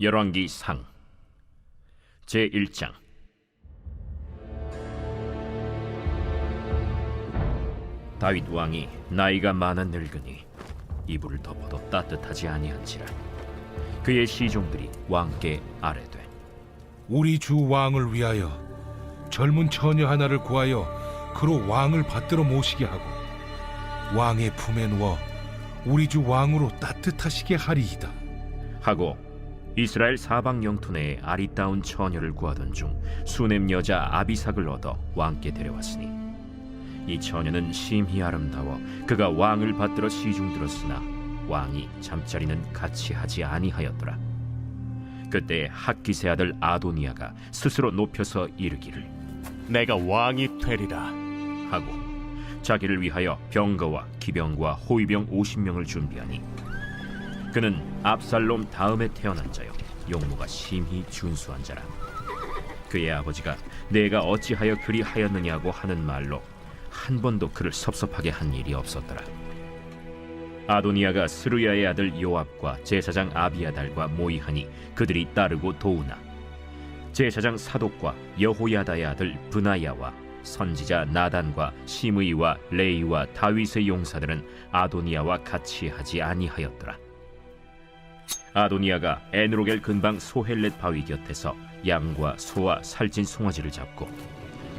열왕기 상 제1장 다윗 왕이 나이가 많아 늙으니 이불을 덮어도 따뜻하지 아니한지라 그의 시종들이 왕께 아뢰되 우리 주 왕을 위하여 젊은 처녀 하나를 구하여 그로 왕을 받들어 모시게 하고 왕의 품에 누워 우리 주 왕으로 따뜻하시게 하리이다. 하고 이스라엘 사방 영토 내에 아리따운 처녀를 구하던 중 수넴 여자 아비삭을 얻어 왕께 데려왔으니 이 처녀는 심히 아름다워 그가 왕을 받들어 시중 들었으나 왕이 잠자리는 같이 하지 아니하였더라 그때 학기세 아들 아도니아가 스스로 높여서 이르기를 내가 왕이 되리라. 하고 자기를 위하여 병거와 기병과 호위병 50명을 준비하니 그는 압살롬 다음에 태어난 자요. 용모가 심히 준수한 자라. 그의 아버지가 내가 어찌하여 그리 하였느냐고 하는 말로 한 번도 그를 섭섭하게 한 일이 없었더라. 아도니아가 스루야의 아들 요압과 제사장 아비아달과 모이하니 그들이 따르고 도우나. 제사장 사독과 여호야다의 아들 브나야와 선지자 나단과 시므이와 레이와 다윗의 용사들은 아도니아와 같이 하지 아니하였더라. 아도니아가 에누로겔 근방 소헬렛 바위 곁에서 양과 소와 살찐 송아지를 잡고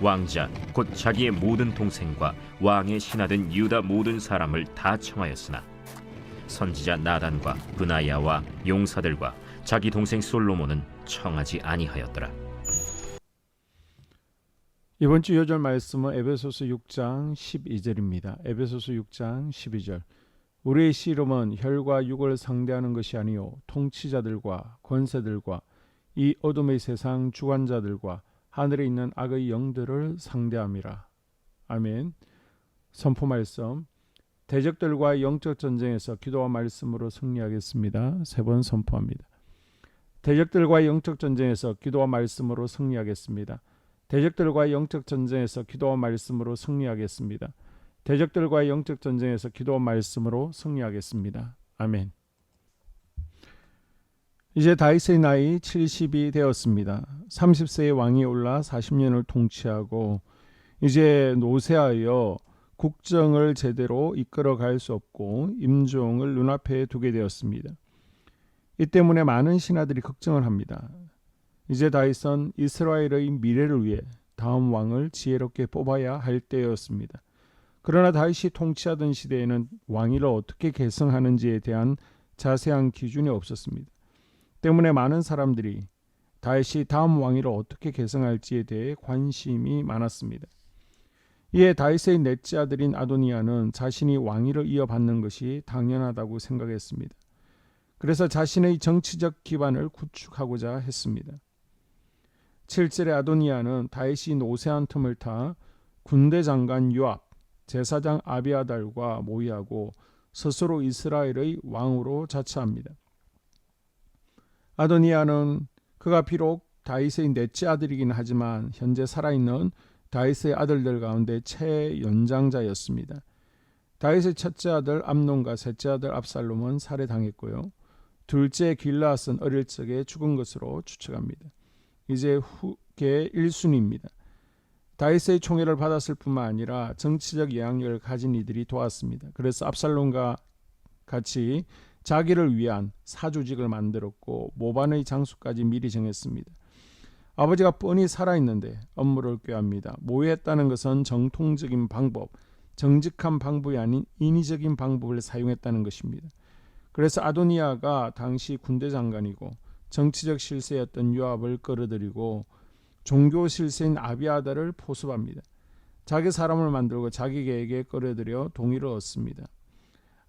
왕자 곧 자기의 모든 동생과 왕의 신하된 유다 모든 사람을 다 청하였으나 선지자 나단과 브나야와 용사들과 자기 동생 솔로몬은 청하지 아니하였더라. 이번 주 요절 말씀은 에베소서 6장 12절입니다. 에베소서 6장 12절. 우리의 씨름은 혈과 육을 상대하는 것이 아니요 통치자들과 권세들과 이 어둠의 세상 주관자들과 하늘에 있는 악의 영들을 상대함이라. 아멘. 선포 말씀. 대적들과 영적 전쟁에서 기도와 말씀으로 승리하겠습니다. 세 번 선포합니다. 대적들과 영적 전쟁에서 기도와 말씀으로 승리하겠습니다. 대적들과 영적 전쟁에서 기도와 말씀으로 승리하겠습니다. 대적들과 영적 전쟁에서 기도와 말씀으로 승리하겠습니다. 아멘. 이제 다윗의 나이 70이 되었습니다. 30세의 왕이 올라 40년을 통치하고 이제 노쇠하여 국정을 제대로 이끌어 갈 수 없고 임종을 눈앞에 두게 되었습니다. 이 때문에 많은 신하들이 걱정을 합니다. 이제 다윗은 이스라엘의 미래를 위해 다음 왕을 지혜롭게 뽑아야 할 때였습니다. 그러나 다윗이 통치하던 시대에는 왕위를 어떻게 계승하는지에 대한 자세한 기준이 없었습니다. 때문에 많은 사람들이 다윗이 다음 왕위를 어떻게 계승할지에 대해 관심이 많았습니다. 이에 다윗의 넷째 아들인 아도니아는 자신이 왕위를 이어받는 것이 당연하다고 생각했습니다. 그래서 자신의 정치적 기반을 구축하고자 했습니다. 7절의 아도니아는 다윗이 노세한 틈을 타 군대 장관 요압, 제사장 아비아달과 모의하고 스스로 이스라엘의 왕으로 자처합니다. 아도니아는 그가 비록 다윗의 넷째 아들이긴 하지만 현재 살아있는 다윗의 아들들 가운데 최연장자였습니다. 다윗의 첫째 아들 암논과 셋째 아들 압살롬은 살해당했고요. 둘째 길라앗은 어릴 적에 죽은 것으로 추측합니다. 이제 후계 1순위입니다. 다윗의 총애를 받았을 뿐만 아니라 정치적 영향력을 가진 이들이 도왔습니다. 그래서 압살롬과 같이 자기를 위한 사주직을 만들었고 모반의 장수까지 미리 정했습니다. 아버지가 뻔히 살아있는데 업무를 꾀합니다. 모의했다는 것은 정통적인 방법, 정직한 방법이 아닌 인위적인 방법을 사용했다는 것입니다. 그래서 아도니아가 당시 군대 장관이고 정치적 실세였던 요압을 끌어들이고 종교 실세인 아비아다를 포섭합니다. 자기 사람을 만들고 자기에게 끌어들여 동의를 얻습니다.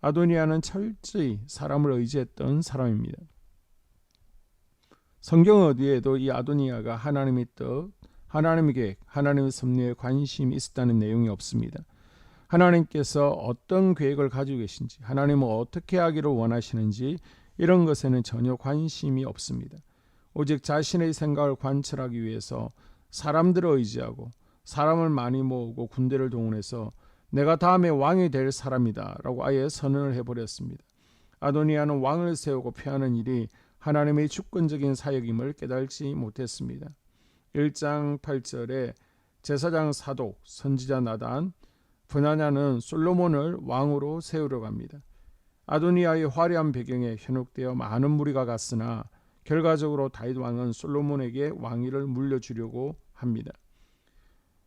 아도니아는 철저히 사람을 의지했던 사람입니다. 성경 어디에도 이 아도니아가 하나님의 뜻, 하나님의 계획, 하나님의 섭리에 관심이 있었다는 내용이 없습니다. 하나님께서 어떤 계획을 가지고 계신지, 하나님은 어떻게 하기를 원하시는지 이런 것에는 전혀 관심이 없습니다. 오직 자신의 생각을 관철하기 위해서 사람들을 의지하고 사람을 많이 모으고 군대를 동원해서 내가 다음에 왕이 될 사람이다 라고 아예 선언을 해버렸습니다. 아도니아는 왕을 세우고 폐하는 일이 하나님의 주권적인 사역임을 깨달지 못했습니다. 1장 8절에 제사장 사독, 선지자 나단, 분하냐는 솔로몬을 왕으로 세우려 합니다. 아도니아의 화려한 배경에 현혹되어 많은 무리가 갔으나 결과적으로 다윗 왕은 솔로몬에게 왕위를 물려주려고 합니다.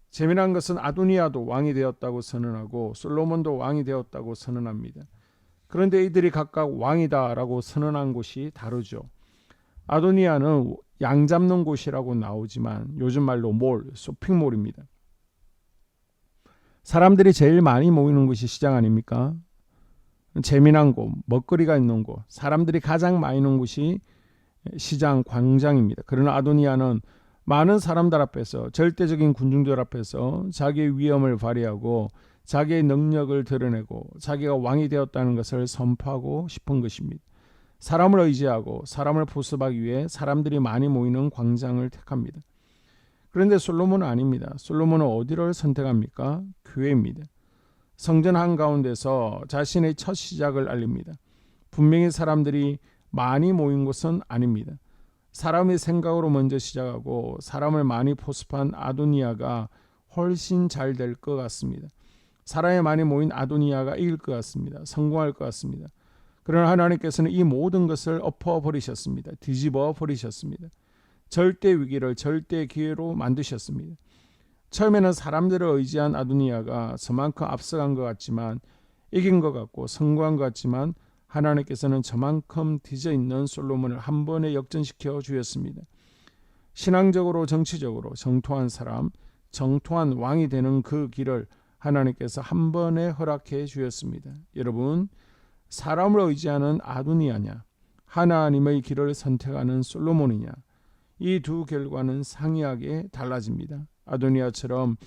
재미난 것은 아도니아도 왕이 되었다고 선언하고 솔로몬도 왕이 되었다고 선언합니다. 그런데 이들이 각각 왕이다라고 선언한 곳이 다르죠. 아도니아는 양 잡는 곳이라고 나오지만 요즘 말로 몰, 쇼핑몰입니다. 사람들이 제일 많이 모이는 곳이 시장 아닙니까? 재미난 곳, 먹거리가 있는 곳, 사람들이 가장 많이 있는 곳이 시장, 광장입니다. 그러나 아도니아는 많은 사람들 앞에서 절대적인 군중들 앞에서 자기의 위엄을 발휘하고 자기의 능력을 드러내고 자기가 왕이 되었다는 것을 선포하고 싶은 것입니다. 사람을 의지하고 사람을 보습하기 위해 사람들이 많이 모이는 광장을 택합니다. 그런데 솔로몬은 아닙니다. 솔로몬은 어디를 선택합니까? 교회입니다. 성전 한가운데서 자신의 첫 시작을 알립니다. 분명히 사람들이 많이 모인 곳은 아닙니다. 사람의 생각으로 먼저 시작하고 사람을 많이 포섭한 아도니아가 훨씬 잘 될 것 같습니다. 사람이 많이 모인 아도니아가 이길 것 같습니다. 성공할 것 같습니다. 그러나 하나님께서는 이 모든 것을 엎어 버리셨습니다. 뒤집어 버리셨습니다. 절대 위기를 절대 기회로 만드셨습니다. 처음에는 사람들을 의지한 아도니아가 저만큼 앞서간 것 같지만 이긴 것 같고 성공한 것 같지만 하나님께서는 저만큼 뒤져 있는 솔로몬을 한 번에 역전시켜 주셨습니다. 신앙적으로 정치적으로 정통한 사람, 정통한 왕이 되는 그 길을 하나님께서 한 번에 허락해 주셨습니다. 여러분, 사람을 의지하는 아도니아냐, 하나님의 길을 선택하는 솔로몬이냐, 이 두 결과는 상이하게 달라집니다. 아도니아처럼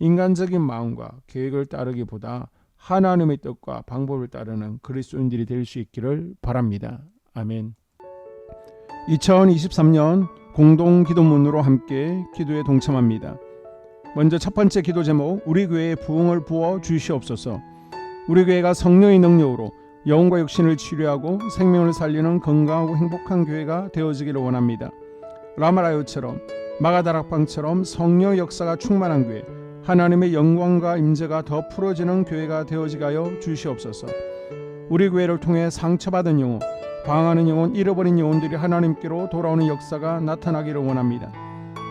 인간적인 마음과 계획을 따르기보다 하나님의 뜻과 방법을 따르는 그리스도인들이 될 수 있기를 바랍니다. 아멘. 2023년 공동 기도문으로 함께 기도에 동참합니다. 먼저 첫 번째 기도 제목 우리 교회에 부흥을 부어 주시옵소서. 우리 교회가 성령의 능력으로 영혼과 육신을 치료하고 생명을 살리는 건강하고 행복한 교회가 되어지기를 원합니다. 라마라요처럼 마가다락방처럼 성령 역사가 충만한 교회, 하나님의 영광과 임재가 더 풀어지는 교회가 되어지게 하여 주시옵소서. 우리 교회를 통해 상처받은 영혼, 방황하는 영혼, 잃어버린 영혼들이 하나님께로 돌아오는 역사가 나타나기를 원합니다.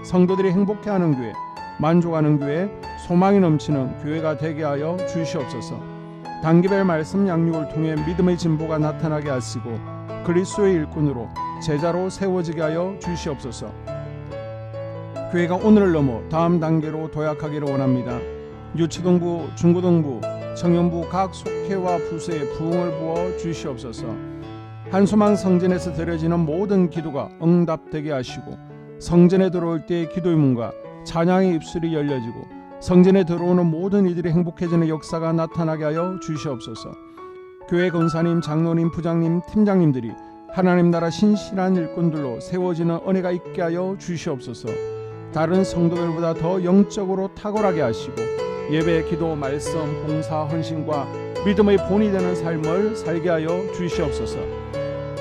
성도들이 행복해하는 교회, 만족하는 교회, 소망이 넘치는 교회가 되게 하여 주시옵소서. 단기별 말씀 양육을 통해 믿음의 진보가 나타나게 하시고 그리스도의 일꾼으로 제자로 세워지게 하여 주시옵소서. 교회가 오늘을 넘어 다음 단계로 도약하기를 원합니다. 유치동부, 중고등부, 청년부 각 속회와 부서에 부흥을 부어 주시옵소서. 한소망 성전에서 드려지는 모든 기도가 응답되게 하시고 성전에 들어올 때의 기도의 문과 찬양의 입술이 열려지고 성전에 들어오는 모든 이들이 행복해지는 역사가 나타나게 하여 주시옵소서. 교회 권사님, 장로님, 부장님, 팀장님들이 하나님 나라 신실한 일꾼들로 세워지는 은혜가 있게 하여 주시옵소서. 다른 성도들보다 더 영적으로 탁월하게 하시고 예배, 기도, 말씀, 봉사, 헌신과 믿음의 본이 되는 삶을 살게 하여 주시옵소서.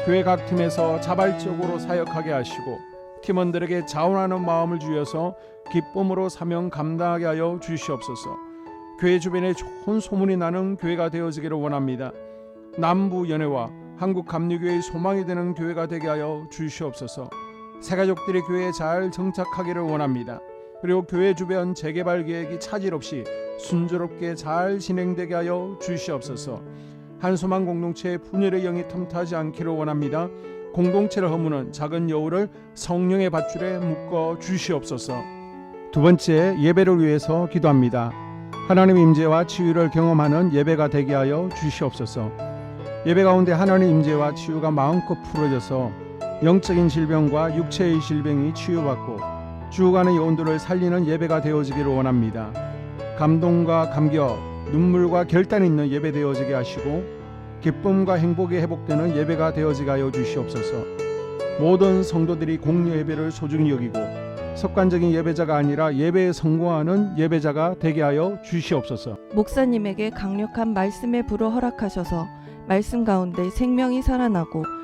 교회 각 팀에서 자발적으로 사역하게 하시고 팀원들에게 자원하는 마음을 주셔서 기쁨으로 사명 감당하게 하여 주시옵소서. 교회 주변에 좋은 소문이 나는 교회가 되어지기를 원합니다. 남부 연회와 한국 감리교회의 소망이 되는 교회가 되게 하여 주시옵소서. 새 가족들이 교회에 잘 정착하기를 원합니다. 그리고 교회 주변 재개발 계획이 차질 없이 순조롭게 잘 진행되게 하여 주시옵소서. 한소망 공동체의 분열의 영이 틈타지 않기를 원합니다. 공동체를 허무는 작은 여우를 성령의 밧줄에 묶어 주시옵소서. 두 번째 예배를 위해서 기도합니다. 하나님 임재와 치유를 경험하는 예배가 되게 하여 주시옵소서. 예배 가운데 하나님 임재와 치유가 마음껏 풀어져서 영적인 질병과 육체의 질병이 치유받고 죽어가는 영혼들을 살리는 예배가 되어지기를 원합니다. 감동과 감격, 눈물과 결단 있는 예배 되어지게 하시고 기쁨과 행복이 회복되는 예배가 되어지게 하여 주시옵소서. 모든 성도들이 공유 예배를 소중히 여기고 습관적인 예배자가 아니라 예배에 성공하는 예배자가 되게 하여 주시옵소서. 목사님에게 강력한 말씀의 불을 허락하셔서 말씀 가운데 생명이 살아나고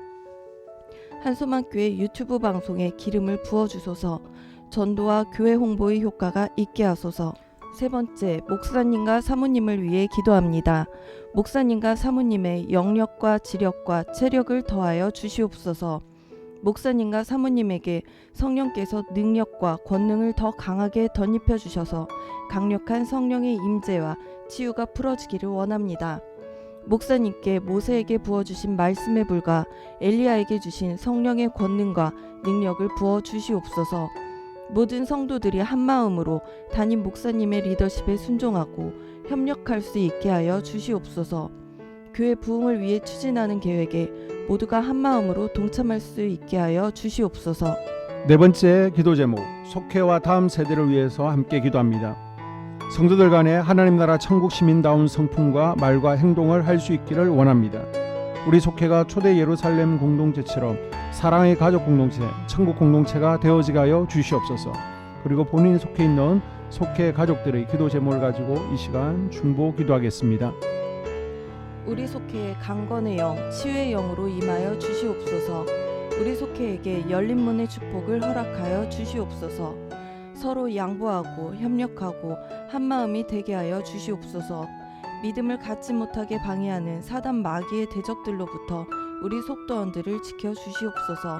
한소만교회 유튜브 방송에 기름을 부어 주소서. 전도와 교회 홍보의 효과가 있게 하소서. 세 번째, 목사님과 사모님을 위해 기도합니다. 목사님과 사모님의 영력과 지력과 체력을 더하여 주시옵소서. 목사님과 사모님에게 성령께서 능력과 권능을 더 강하게 덧입혀 주셔서 강력한 성령의 임재와 치유가 풀어지기를 원합니다. 목사님께 모세에게 부어주신 말씀의 불과 엘리야에게 주신 성령의 권능과 능력을 부어 주시옵소서. 모든 성도들이 한 마음으로 담임 목사님의 리더십에 순종하고 협력할 수 있게 하여 주시옵소서. 교회 부흥을 위해 추진하는 계획에 모두가 한 마음으로 동참할 수 있게 하여 주시옵소서. 네 번째 기도 제목 속회와 다음 세대를 위해서 함께 기도합니다. 성도들 간에 하나님 나라 천국 시민다운 성품과 말과 행동을 할 수 있기를 원합니다. 우리 속회가 초대 예루살렘 공동체처럼 사랑의 가족 공동체, 천국 공동체가 되어지게 하여 주시옵소서. 그리고 본인이 속해 있는 속회 가족들의 기도 제목을 가지고 이 시간 중보 기도하겠습니다. 우리 속회에 강건의 영, 치유의 영으로 임하여 주시옵소서. 우리 속회에게 열린 문의 축복을 허락하여 주시옵소서. 서로 양보하고 협력하고 한 마음이 되게 하여 주시옵소서. 믿음을 갖지 못하게 방해하는 사단 마귀의 대적들로부터 우리 속도원들을 지켜 주시옵소서.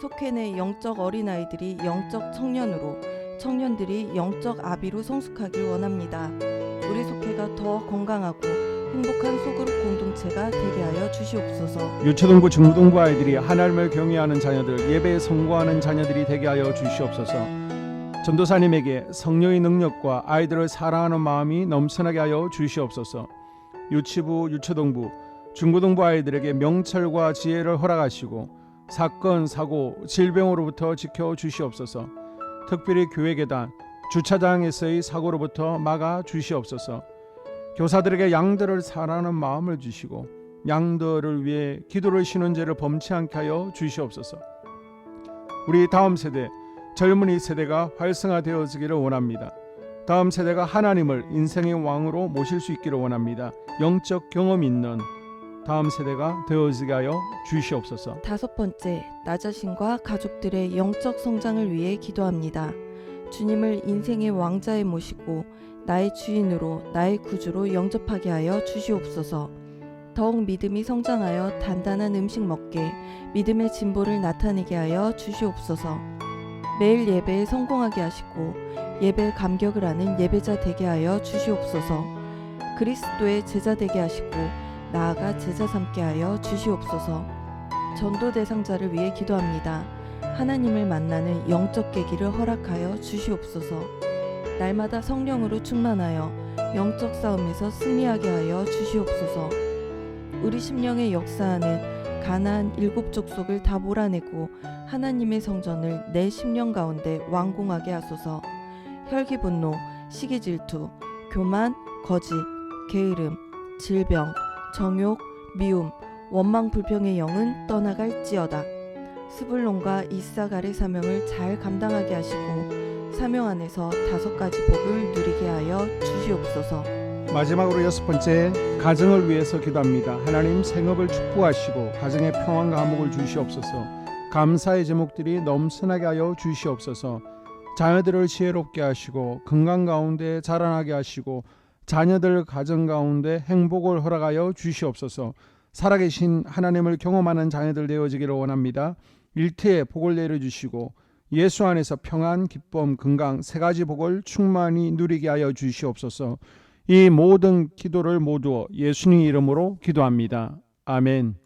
속회 내 영적 어린아이들이 영적 청년으로 청년들이 영적 아비로 성숙하길 원합니다. 우리 속회가 더 건강하고 행복한 소그룹 공동체가 되게 하여 주시옵소서. 유초등부 중고등부 아이들이 하나님을 경외하는 자녀들 예배에 성공하는 자녀들이 되게 하여 주시옵소서. 전도사님에게 성령의 능력과 아이들을 사랑하는 마음이 넘쳐나게 하여 주시옵소서. 유치부, 유초등부, 중고등부 아이들에게 명철과 지혜를 허락하시고 사건, 사고, 질병으로부터 지켜 주시옵소서. 특별히 교회 계단, 주차장에서의 사고로부터 막아 주시옵소서. 교사들에게 양들을 사랑하는 마음을 주시고 양들을 위해 기도를 쉬는 죄를 범치 않게 하여 주시옵소서. 우리 다음 세대 젊은이 세대가 활성화되어지기를 원합니다. 다음 세대가 하나님을 인생의 왕으로 모실 수 있기를 원합니다. 영적 경험 있는 다음 세대가 되어지게 하여 주시옵소서. 다섯 번째, 나 자신과 가족들의 영적 성장을 위해 기도합니다. 주님을 인생의 왕자에 모시고 나의 주인으로 나의 구주로 영접하게 하여 주시옵소서. 더욱 믿음이 성장하여 단단한 음식 먹게 믿음의 진보를 나타내게 하여 주시옵소서. 매일 예배에 성공하게 하시고 예배 감격을 하는 예배자 되게 하여 주시옵소서. 그리스도의 제자 되게 하시고 나아가 제자 삼게 하여 주시옵소서. 전도 대상자를 위해 기도합니다. 하나님을 만나는 영적 계기를 허락하여 주시옵소서. 날마다 성령으로 충만하여 영적 싸움에서 승리하게 하여 주시옵소서. 우리 심령의 역사하는 가나안 일곱 족속을 다 몰아내고 하나님의 성전을 내 심령 가운데 완공하게 하소서. 혈기 분노, 시기 질투, 교만, 거짓, 게으름, 질병, 정욕, 미움, 원망 불평의 영은 떠나갈지어다. 스불론과 이사갈의 사명을 잘 감당하게 하시고 사명 안에서 다섯 가지 복을 누리게 하여 주시옵소서. 마지막으로 여섯 번째 가정을 위해서 기도합니다. 하나님 생업을 축복하시고 가정에 평안과 화목을 주시옵소서. 감사의 제목들이 넘쳐나게 하여 주시옵소서. 자녀들을 지혜롭게 하시고 건강 가운데 자라나게 하시고 자녀들 가정 가운데 행복을 허락하여 주시옵소서. 살아계신 하나님을 경험하는 자녀들 되어지기를 원합니다. 일태에 복을 내려 주시고 예수 안에서 평안, 기쁨, 건강 세 가지 복을 충만히 누리게 하여 주시옵소서. 이 모든 기도를 모두 예수님 이름으로 기도합니다. 아멘.